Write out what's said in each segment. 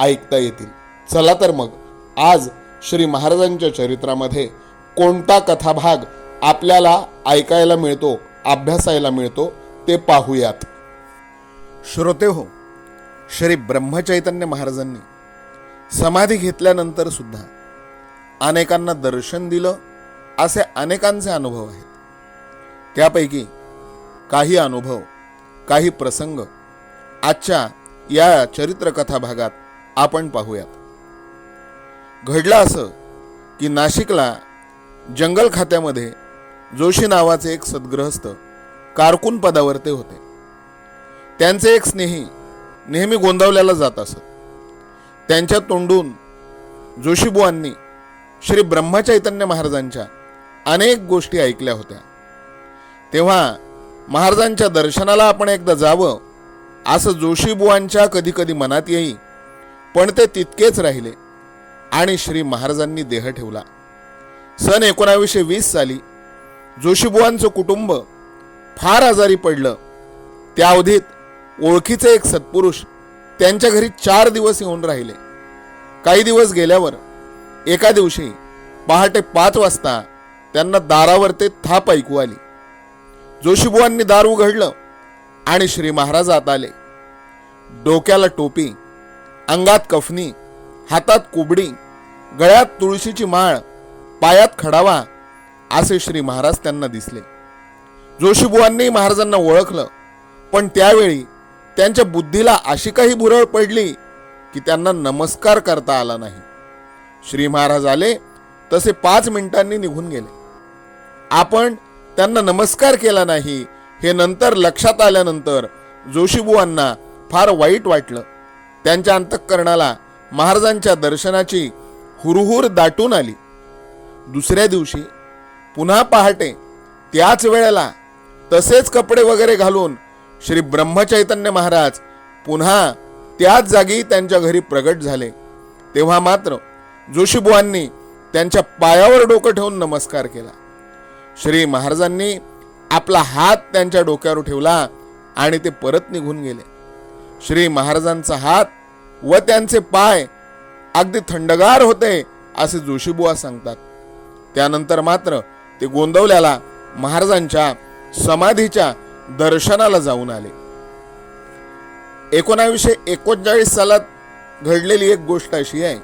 ऐकता येतील. चला तर मग आज श्री महाराजांच्या चरित्रामध्ये कोणता कथाभाग आपल्याला ऐकायला मिळतो अभ्यासायला मिळतो ते पाहूयात. श्रोते हो श्री ब्रह्मचैतन्य महाराजांनी समाधी घेतल्यानंतर सुद्धा अनेकांना दर्शन दिलं असे अनेकांचे अनुभव आहेत. त्यापैकी काही अनुभव काही प्रसंग आजच्या या चरित्रकथा भागात आपण पाहूयात. घडलं असं की नाशिकला जंगल खात्यामध्ये जोशी नावाचे एक सद्ग्रहस्थ कारकून पदावर ते होते. त्यांचे एक स्नेही नेहमी गोंदावल्याला जात असत. त्यांच्या तोंडून जोशीबुवांनी श्री ब्रह्मचैतन्य महाराजांच्या अनेक गोष्टी ऐकल्या होत्या. तेव्हा महाराजांच्या दर्शनाला आपण एकदा जावं असं जोशीबुवांच्या कधी कधी मनात येई पण ते तितकेच राहिले. आणि श्री महाराजांनी देह ठेवला. सन एकोणावीसशे वीस साली जोशीबुवांचं कुटुंब फार आजारी पडलं. त्या अवधीत ओळखीचे एक सत्पुरुष त्यांच्या घरी चार दिवस येऊन राहिले. काही दिवस गेल्यावर एका दिवशी पहाटे पाच वाजता त्यांना दारावर ते थाप ऐकू आली. जोशीबुवांनी दार उघडलं आणि श्री महाराज आत आले. डोक्याला टोपी अंगात कफनी हातात कुबडी गळ्यात तुळशीची माळ पायात खडावा असे श्री महाराज त्यांना दिसले. जोशीबुवांनी महाराजांना ओळखलं पण त्यावेळी त्यांच्या बुद्धीला अशी काही भुरळ पडली की त्यांना नमस्कार करता आला नाही. श्री महाराज आले तसे पाच मिनिटांनी निघून गेले. आपण त्यांना नमस्कार केला नाही हे नंतर लक्षात आल्यानंतर जोशीबुवांना फार वाईट वाटलं. त्यांच्या अंतःकरणाला महाराजांच्या दर्शनाची हुरहुर दाटून आली. दुसऱ्या दिवशी पुन्हा पहाटे त्याच वेळेला तसेच कपडे वगैरे घालून श्री ब्रह्मचैतन्य महाराज पुन्हा त्याच जागी त्यांच्या घरी प्रगट झाले. तेव्हा मात्र जोशीबुवांनी त्यांच्या पायावर डोकं ठेवून नमस्कार केला. श्री महाराजांनी आपला हात त्यांच्या डोक्यावर ठेवला आणि ते परत निघून गेले. श्री महाराजांचा हात व त्यांचे पाय अगदी थंडगार होते असे जोशीबुवा सांगतात. त्यानंतर मात्र ते गोंदवल्याला महाराजांच्या समाधीच्या दर्शनाला जाऊन आले. एकोणावीसशे एकोणचाळीस सालात घडलेली एक गोष्ट अशी आहे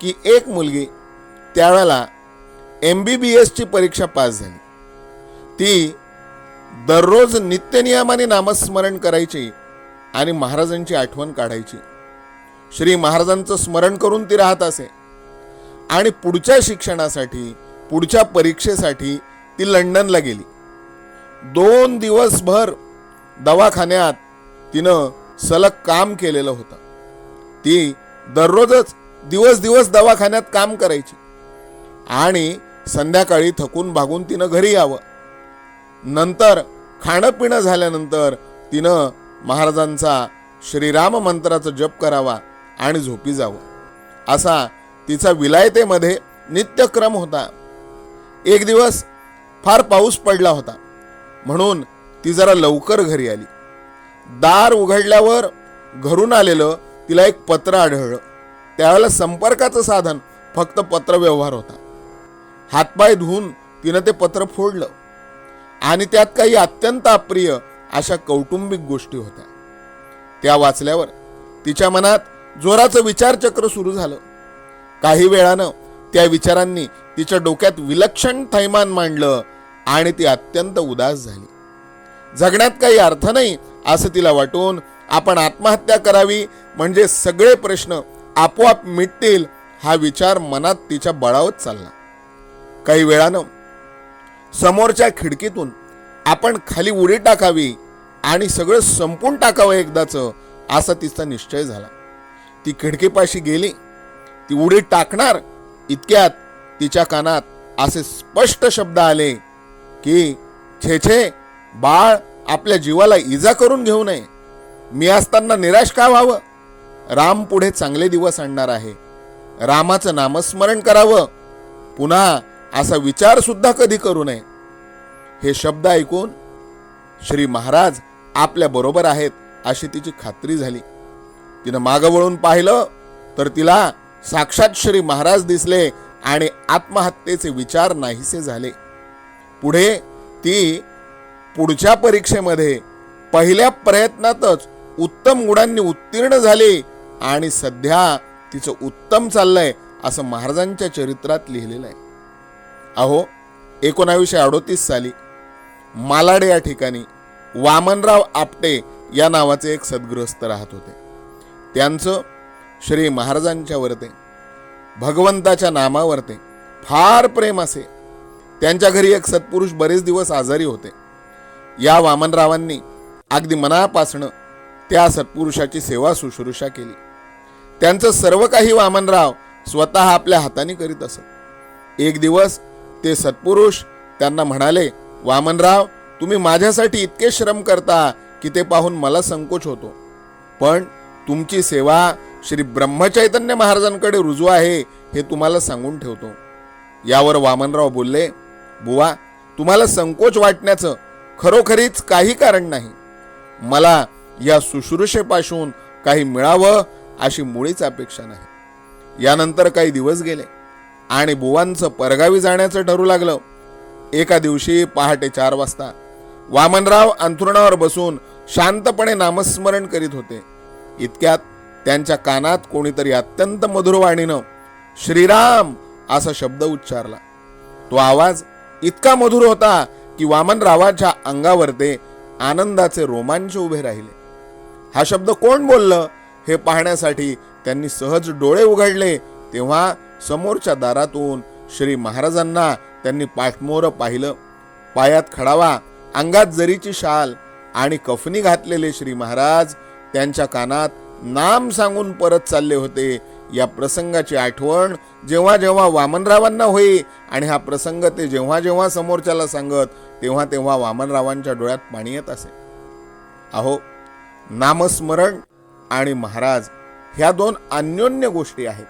की एक मुलगी त्यावेळेला एम बी बी एसची परीक्षा पास झाली. ती दररोज नित्यनियमाने नामस्मरण करायची आणि महाराजांची आठवण काढायची. श्री महाराजांचं स्मरण करून ती राहत असे. आणि पुढच्या शिक्षणासाठी पुढच्या परीक्षेसाठी ती लंडनला गेली. दोन दिवसभर दवाखान्यात तिनं सलग काम केलेलं होतं. ती दररोजच दिवस दिवस दवाखान्यात काम करायची. आणि संध्याकाळी थकून भागून तिनं घरी यावं. नंतर खाणं पिणं झाल्यानंतर तिनं महाराजांचा श्रीराम मंत्राचा जप करावा. आणि झोपी जावं. असा तिचा विलायतेमध्ये नित्यक्रम होता. एक दिवस फार पाऊस पडला होता. म्हणून ती जरा लवकर घरी आली. दार उघडल्यावर घरून आलेलं तिला एक पत्र आढळलं. त्यावेळेला संपर्काचं साधन फक्त पत्रव्यवहार होता. हातपाय धुवून तिनं ते पत्र फोडलं. आणि त्यात काही अत्यंत अप्रिय अशा कौटुंबिक गोष्टी होत्या. त्या वाचल्यावर तिच्या मनात जोराचं विचारचक्र सुरू झालं. काही वेळानं त्या विचारांनी तिच्या डोक्यात विलक्षण थैमान मांडलं आणि ती अत्यंत उदास झाली. जगण्यात काही अर्थ नाही असं तिला वाटून आपण आत्महत्या करावी म्हणजे सगळे प्रश्न आपोआप मिटतील हा विचार मनात तिच्या बळावत चालला. काही वेळानं समोरच्या खिडकीतून आपण खाली उडी टाकावी आणि सगळं संपून टाकावं एकदाचं असा तिचा निश्चय झाला. ती खिडकीपाशी गेली ती उडी टाकणार इतक्यात तिच्या कानात असे स्पष्ट शब्द आले की छे छे बाळ आपल्या जीवाला इजा करून घेऊ नये. मी असताना निराश का व्हावं? राम पुढे चांगले दिवस आणणार आहे. रामाचं नामस्मरण करावं. पुन्हा असा विचार सुद्धा कधी करू नये. हे शब्द ऐकून श्री महाराज आपल्या बरोबर आहेत अशी तिची खात्री झाली. तिनं मागं वळून पाहिलं तर तिला साक्षात श्री महाराज दिसले आणि आत्महत्येचे विचार नाहीसे झाले. पुढे ती पुढच्या परीक्षेमध्ये पहिल्या प्रयत्नातच उत्तम गुणांनी उत्तीर्ण झाली आणि सध्या तिचं उत्तम चाललंय असं महाराजांच्या चरित्रात लिहिलेलं आहे. अहो एकोणावीसशे अडोतीस साली मालाडे या ठिकाणी वामनराव आपटे या नावाचे एक सद्गृहस्थ राहत होते. त्यांचं श्री महाराजांच्यावरते भगवंताच्या नामावरते फार प्रेम असे. त्यांच्या घरी एक सत्पुरुष बरेच दिवस आजारी होते. या वामनरावांनी अगदी मनापासनं त्या सत्पुरुषाची सेवा शुश्रूषा केली. त्यांचं सर्व काही वामनराव स्वतः आपल्या हाताने करीत असत. एक दिवस ते सत्पुरुष त्यांना म्हणाले वामनराव तुम्ही माझ्यासाठी इतके श्रम करता की ते पाहून मला संकोच होतो. पण तुमची सेवा श्री ब्रह्मचैतन्य महाराजांकडे रुजू आहे हे तुम्हाला सांगून ठेवतो. यावर वामनराव बोलले बुवा तुम्हाला संकोच वाटण्याचं खरोखरीच काही कारण नाही. मला या शुश्रूषेपासून काही मिळावं अशी मुळीच अपेक्षा नाही. यानंतर काही दिवस गेले आणि बुवांचं परगावी जाण्याचं ठरू लागलं. एका दिवशी पहाटे चार वाजता वामनराव अंथरुणावर बसून शांतपणे नामस्मरण करीत होते. इतक्यात त्यांच्या कानात कोणीतरी अत्यंत मधुरवाणीनं श्रीराम असा शब्द उच्चारला. तो आवाज इतका मधुर होता की वामनरावाच्या अंगावर ते आनंदाचे रोमांच उभे राहिले. हा शब्द कोण बोललं हे पाहण्यासाठी त्यांनी सहज डोळे उघडले तेव्हा समोरच्या दारातून श्री महाराजांना त्यांनी पाठमोर पाहिलं. पायात खडावा अंगात जरीची शाल आणि कफनी घातलेले श्री महाराज त्यांच्या कानात नाम सांगून परत चालले होते. या प्रसंगाची आठवण जेव्हा जेव्हा वामनरावांना होई आणि हा प्रसंग ते जेव्हा जेव्हा समोरच्याला सांगत तेव्हा तेव्हा वामनरावांच्या डोळ्यात पाणी येत असे. अहो नामस्मरण आणि महाराज ह्या दोन अन्योन्य गोष्टी आहेत.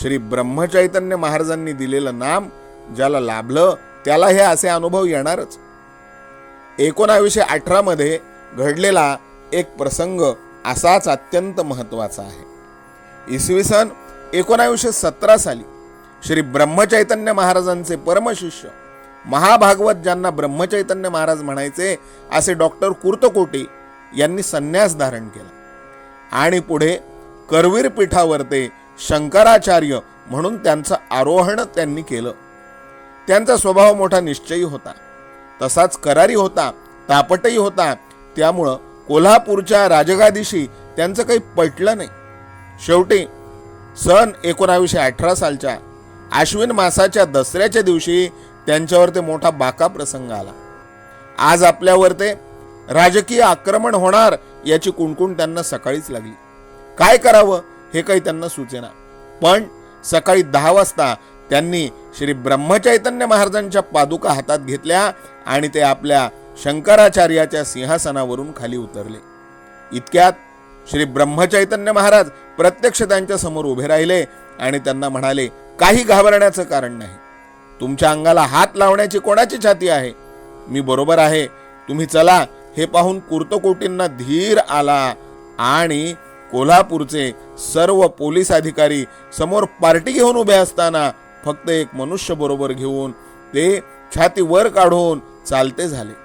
श्री ब्रह्मचैतन्य महाराजांनी दिलेलं नाम ज्याला लाभलं त्याला हे असे अनुभव येणारच. एकोणावीसशे अठरामध्ये घडलेला एक प्रसंग असाच अत्यंत महत्त्वाचा आहे. इसवी सन एकोणावीसशे सतरा साली श्री ब्रह्मचैतन्य महाराजांचे परमशिष्य महाभागवत ज्यांना ब्रह्मचैतन्य महाराज म्हणायचे असे डॉक्टर कुर्तकोटी यांनी संन्यास धारण केला. आणि पुढे करवीर पीठावर ते शंकराचार्य म्हणून त्यांचं आरोहण त्यांनी केलं. त्यांचा स्वभाव मोठा निश्चयी होता. तसाच करारी होता तापटही होता. त्यामुळं कोल्हापूरच्या राजगादीशी त्यांचं काही पटलं नाही. शेवटी सन एकोणावीसशे अठरा सालच्या आश्विन मासाच्या दसऱ्याच्या दिवशी त्यांच्यावर ते मोठा बाका प्रसंग आला. आज आपल्यावर ते राजकीय आक्रमण होणार याची कुणकुण त्यांना सकाळीच लागली. काय करावं हे काही त्यांना सुचेना. पण सकाळी दहा वाजता त्यांनी श्री ब्रह्मचैतन्य महाराजांच्या पादुका हातात घेतल्या आणि ते आपल्या शंकराचार्याच्या सिंहासनावरून खाली उतरले. इतक्यात श्री ब्रह्मचैतन्य महाराज प्रत्यक्ष त्यांच्यासमोर उभे राहिले आणि त्यांना म्हणाले काही घाबरण्याचं कारण नाही. तुमच्या अंगाला हात लावण्याची कोणाची छाती आहे? मी बरोबर आहे. तुम्ही चला हे पाहून कुर्तकोटींना धीर आला आणि कोल्हापूरचे सर्व पोलीस अधिकारी समोर पार्टी घेऊन उभे असताना फक्त एक मनुष्य बरोबर घेऊन ते छाती वर काढून चालते झाले.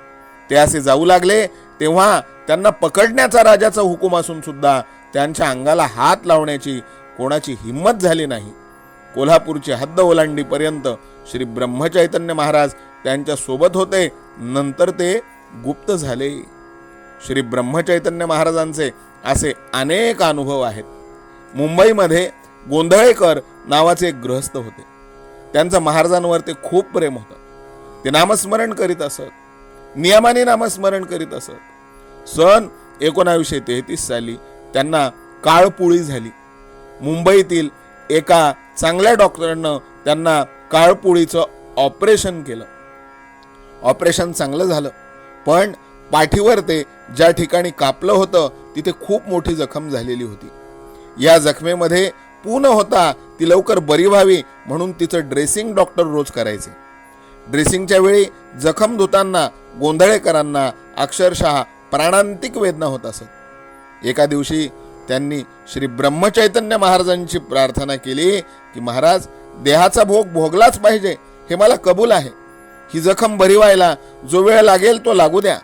ते असे जाऊ लागले तेव्हा त्यांना पकडण्याचा राजाचा हुकूम असून सुद्धा त्यांच्या अंगाला हात लावण्याची कोणाची हिंमत झाली नाही. कोल्हापूरची हद्द ओलांडीपर्यंत श्री ब्रह्मचैतन्य महाराज त्यांच्यासोबत होते नंतर ते गुप्त झाले. श्री ब्रह्मचैतन्य महाराजांचे असे अनेक अनुभव आहेत. मुंबईमध्ये गोंधळेकर नावाचे एक गृहस्थ होते. त्यांचं महाराजांवर ते खूप प्रेम होतं. ते नामस्मरण करीत असत. नियमाने नामस्मरण करीत असत. सन एकोणावीसशे तेहतीस साली त्यांना काळपुळी झाली. मुंबईतील एका चांगल्या डॉक्टरनं त्यांना काळपुळीचं ऑपरेशन केलं. ऑपरेशन चांगलं झालं पण पाठीवर ते ज्या ठिकाणी कापलं होतं तिथे खूप मोठी जखम झालेली होती. या जखमेमध्ये पूर्ण होता ती लवकर बरी व्हावी म्हणून तिचं ड्रेसिंग डॉक्टर रोज करायचे. ड्रेसिंगच्या वेळी जखम धुताना गोंधळेकरांना अक्षरशः प्राणांतिक वेदना होत असत. एका दिवशी त्यांनी श्री ब्रह्मचैतन्य महाराजांची प्रार्थना केली की महाराज देहाचा भोग भोगलाच पाहिजे हे मला कबूल आहे. ही जखम बरी व्हायला जो वेळ लागेल तो लागू द्या.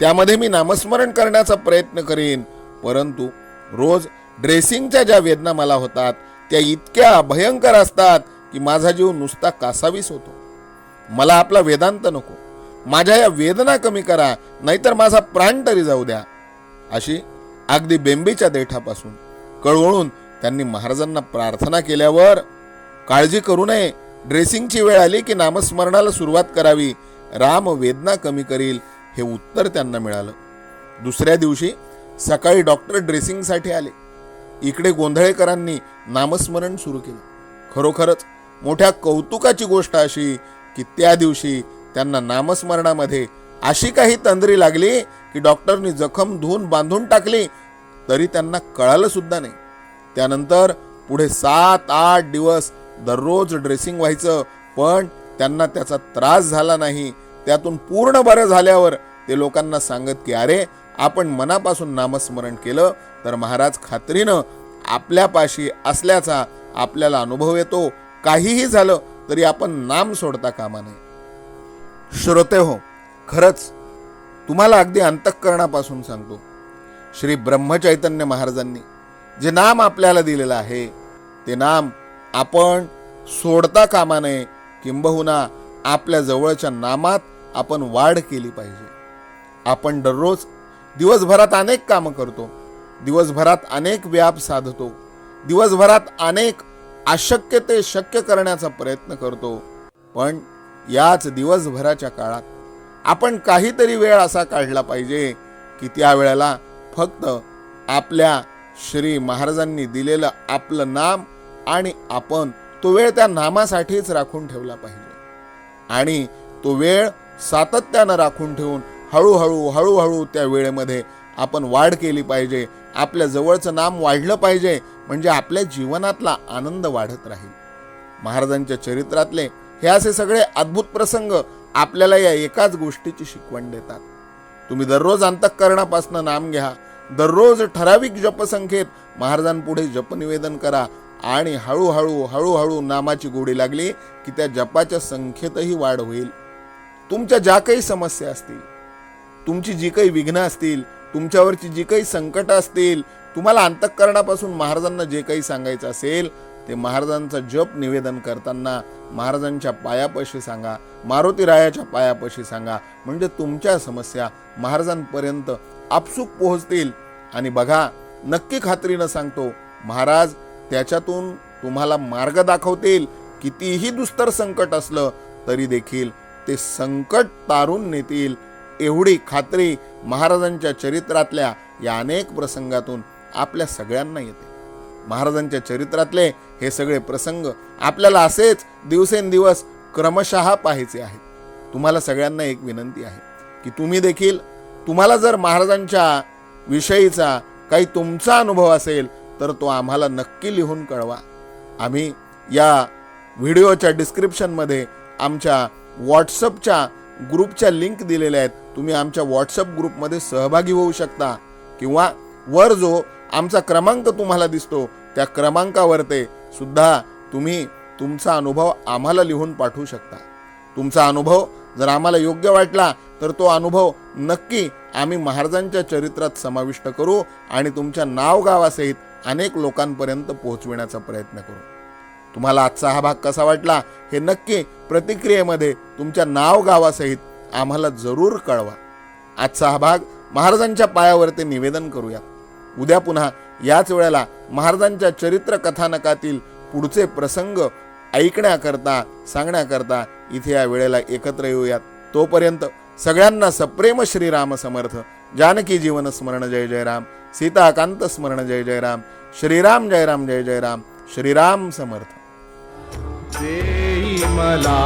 त्यामध्ये मी नामस्मरण करण्याचा प्रयत्न करीन. परंतु रोज ड्रेसिंगच्या ज्या वेदना मला होतात त्या इतक्या भयंकर असतात की माझा जीव नुसता कासावीस होतो. मला आपला वेदांत नको. माझ्या या वेदना कमी करा नाहीतर माझा प्राण तरी जाऊ द्या. अशी अगदी बेंबीच्या देठापासून कळवळून त्यांनी महाराजांना प्रार्थना केल्यावर काळजी करू नये ड्रेसिंगची वेळ आली की नामस्मरणाला सुरुवात करावी राम वेदना कमी करील हे उत्तर त्यांना मिळालं. दुसऱ्या दिवशी सकाळी डॉक्टर ड्रेसिंगसाठी आले. इकडे गोंधळेकरांनी नामस्मरण सुरू केलं. खरोखरच मोठ्या कौतुकाची गोष्ट अशी की त्या दिवशी त्यांना नामस्मरणामध्ये अशी काही तंद्री लागली की डॉक्टरनी जखम धुवून बांधून टाकली तरी त्यांना कळालं सुद्धा नाही. त्यानंतर पुढे सात आठ दिवस दररोज ड्रेसिंग व्हायचं पण त्यांना त्याचा त्रास झाला नाही. त्यातून पूर्ण बरं झाल्यावर ते लोकांना सांगत की अरे आपण मनापासून नामस्मरण केलं तर महाराज खात्रीनं आपल्यापाशी असल्याचा आपल्याला अनुभव येतो. काहीही झालं तरी आपण नाम सोडता कामा नये. श्रोते हो खरंच तुम्हाला अगदी अंतःकरणापासून सांगतो. श्री ब्रह्मचैतन्य महाराजांनी जे नाम आपल्याला दिलेलं आहे ते नाम आपण सोडता कामा नये किंबहुना आपल्या जवळच्या नामात आपण वाढ केली पाहिजे. आपण दररोज दिवसभरात अनेक कामं करतो दिवसभरात अनेक व्याप साधतो दिवसभरात अनेक अशक्य ते शक्य करण्याचा प्रयत्न करतो. पण याच दिवसभराच्या काळात आपण काहीतरी वेळ असा काढला पाहिजे की त्या वेळेला फक्त आपल्या श्री महाराजांनी दिलेलं आपलं नाम आणि आपण तो वेळ त्या नामासाठीच राखून ठेवला पाहिजे. आणि तो वेळ सातत्यानं राखून ठेवून हळूहळू हळूहळू त्या वेळेमध्ये आपण वाढ केली पाहिजे. आपल्या जवळचं नाम वाढलं पाहिजे. म्हणजे आपल्या जीवनातला आनंद वाढत राहील. महाराजांच्या चरित्रातले हे असे सगळे अद्भुत प्रसंग आपल्याला या एकाच गोष्टीची शिकवण देतात. तुम्ही दररोज अंतःकरणापासून नाम घ्या दररोज ठराविक जपसंख्येत महाराजांपुढे जपनिवेदन करा आणि हळूहळू हळूहळू नामाची गोडी लागली की त्या जपाच्या संख्येतही वाढ होईल. तुमच्या ज्या काही समस्या असतील तुमची जी काही विघ्न असतील तुमच्यावरची जी काही संकट असतील तुम्हाला अंतःकरणापासून महाराजांना जे काही सांगायचं असेल ते महाराजांचा जप निवेदन करताना महाराजांच्या पायापाशी सांगा मारुती रायाच्या पायापाशी सांगा. म्हणजे तुमच्या समस्या महाराजांपर्यंत आपसूक पोहोचतील. आणि बघा नक्की खात्रीनं सांगतो महाराज त्याच्यातून तुम्हाला मार्ग दाखवतील. कितीही दुस्तर संकट असलं तरी देखील ते संकट तारून नेतील. एवढी खात्री महाराजांच्या चरित्रातल्या या अनेक प्रसंगातून आपल्या सगळ्यांना येते. महाराजांच्या चरित्रातले हे सगळे प्रसंग आपल्याला असेच दिवसेंदिवस क्रमशः पाहायचे आहेत. तुम्हाला सगळ्यांना एक विनंती आहे की तुम्ही देखील तुम्हाला जर महाराजांच्या विषयीचा काही तुमचा अनुभव असेल तर तो आम्हाला नक्की लिहून कळवा. आम्ही या व्हिडिओच्या डिस्क्रिप्शनमध्ये आमच्या व्हॉट्सअपच्या ग्रुपच्या लिंक दिलेल्या आहेत. तुम्ही आमच्या व्हॉट्सअप ग्रुपमध्ये सहभागी होऊ शकता. किंवा वर जो आमचा क्रमांक तुम्हाला दिसतो त्या क्रमांकावर ते सुद्धा तुम्ही तुमचा अनुभव आम्हाला लिहून पाठवू शकता. तुमचा अनुभव जर आम्हाला योग्य वाटला तर तो अनुभव नक्की आम्ही महाराजांच्या चरित्रात समाविष्ट करू आणि तुमच्या नाव गावासहित अनेक लोकांपर्यंत पोहोचविण्याचा प्रयत्न करू. तुम्हाला आजचा हा भाग कसा वाटला हे नक्की प्रतिक्रियेमध्ये तुमच्या नाव गावासहित आम्हाला जरूर कळवा. आजचा हा भाग महाराजांच्या पायावरती निवेदन करूया. उद्या पुन्हा याच वेळेला महाराजांच्या चरित्र कथानकातील पुढचे प्रसंग ऐकण्याकरता सांगण्याकरता इथे या वेळेला एकत्र येऊयात. तोपर्यंत सगळ्यांना सप्रेम श्रीराम समर्थ. जानकी जीवन स्मरण जय जय राम. सीताकांत स्मरण जय जय राम. श्रीराम जय राम जय जय राम. श्रीराम समर्थ. मला